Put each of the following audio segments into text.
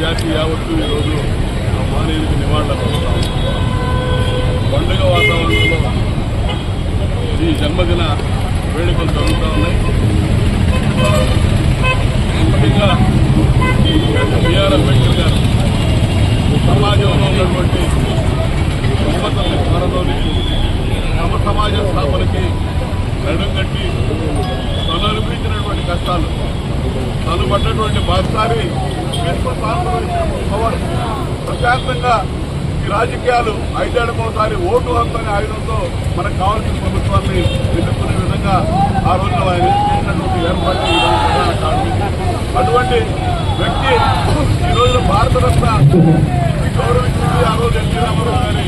జాతి యావత్తు ఈరోజు ఆ మానవుడికి నివాళులు అర్పిస్తాం పండుగ వాతావరణంలో ఈ జన్మదిన వేడుకలు జరుగుతూ ఉన్నాయి. ముఖ్యంగా బిఆర్ అంబేద్కర్ గారు సమాజంలో ఉన్నటువంటి యువతల్ని త్వరలోని తమ సమాజ స్థాపనకి నడుంగట్టి తను అనుభవించినటువంటి కష్టాలు తను పడ్డటువంటి బాధ్యతని ప్రశాంతంగా ఈ రాజకీయాలు ఐదేళ్ళకోసారి ఓటు హక్కు అనే ఆయుధంతో మనకు కావాల్సిన ప్రభుత్వాన్ని ఎదుర్కొనే విధంగా ఆ రోజున ఆయన చేసినటువంటి ఏర్పాటు అటువంటి వ్యక్తి ఈ రోజు భారతరత్న గౌరవించింది. ఆ రోజు ఎన్టీ రామారావు గారి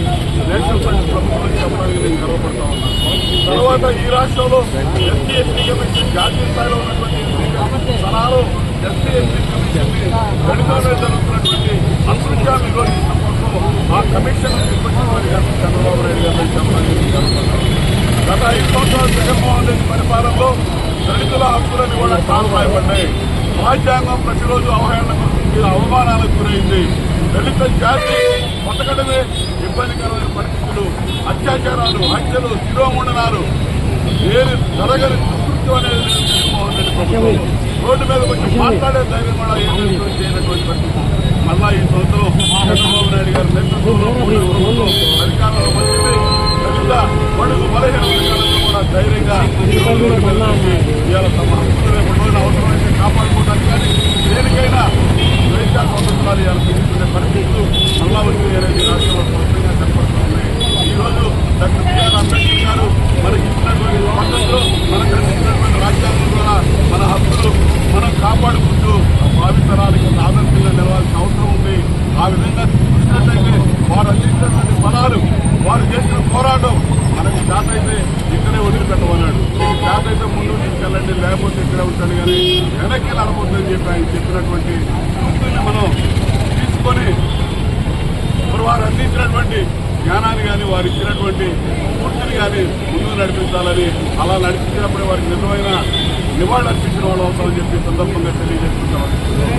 నేషనల్ ఫ్రంట్ ప్రభుత్వం చెప్పడానికి నేను గర్వపడతా ఉన్నాను తర్వాత ఈ రాష్ట్రంలో ఎస్టీ ఎస్టీ కమిషన్ జాతీయ స్థాయిలో ఉన్నటువంటి సలహాలు ఎస్టీ ఎస్టీ కమిషన్ గణితంలో జరుగుతున్నటువంటి అసృత్యాలు నిర్వహించడం కోసం ఆ కమిషన్ చంద్రబాబు నాయుడు గారు గత ఐదు సంవత్సరాలు జగన్మోహన్ రెడ్డి పరిపాలనలో దళితుల హక్కులను కూడా కాల్పాయబడ్డాయి రాజ్యాంగం ప్రతిరోజు అవహేళనకు గురించి అవమానాలకు గురైంది దళిత జాతి బతకడమే ఇబ్బందికరమైన పరిస్థితులు అత్యాచారాలు హత్యలు శిరోముండనాలు ఏది జరగని దుర్కృత్యం అనేది జగన్మోహన్ రెడ్డి ప్రభుత్వం రోడ్డు మీద కొంచెం మాట్లాడే ధైర్యం కూడా ఏ ప్రభుత్వం చేయనటువంటి పరిస్థితి మళ్ళా ఈ సంవత్సరం చంద్రబాబు నాయుడు గారి నేతృత్వంలో కూడిన ప్రభుత్వం అధికారంలో వచ్చింది దళిత బడుగు బలహీన వర్గాలను కూడా ధైర్యంగా ఇవాళ తమ హక్కులు రేపు రోజున అవసరమైతే కాపాడుకోవడానికి కానీ దేనికైనా స్వేచ్ఛా స్వాతంత్రాలు ఇవాళ పెరుగుతున్న పరిస్థితులు మళ్ళా వచ్చి అనేది రాష్ట్రంలో స్పష్టంగా కనపడుతున్నాయి ఈ రోజు డాక్టర్ బిఆర్ అంబేద్కర్ గారు మనకి ఇచ్చినటువంటి స్వాతంత్రం మనకు అందించినటువంటి రాజ్యాంగం ద్వారా మన హక్కులు మనం కాపాడుకుంటూ భావితరాలకి ఆదర్శంగా నిలవాల్సిన అవసరం ఉంది ఆ విధంగా చూసినట్లయితే వారు అందించినటువంటి ఫలాలు వారు చేసిన పోరాటం మనకి చేత అయితే ఇక్కడే వదిలిపెట్టమన్నాడు మీకు చేత అయితే ముందు లేకపోతే ఇక్కడ ఉంటాను కానీ వెనక్కి నడవద్దని చెప్పి ఆయన చెప్పినటువంటి సూక్తుల్ని మనం తీసుకొని ఇప్పుడు వారు అందించినటువంటి జ్ఞానాన్ని కానీ వారు ఇచ్చినటువంటి స్ఫూర్తిని కానీ ముందుకు నడిపించాలని అలా నడిపించినప్పుడే వారికి నిజమైన నివాళులు అర్పించిన వాళ్ళు అవుతామని చెప్పి సందర్భంగా తెలియజేసుకుంటాం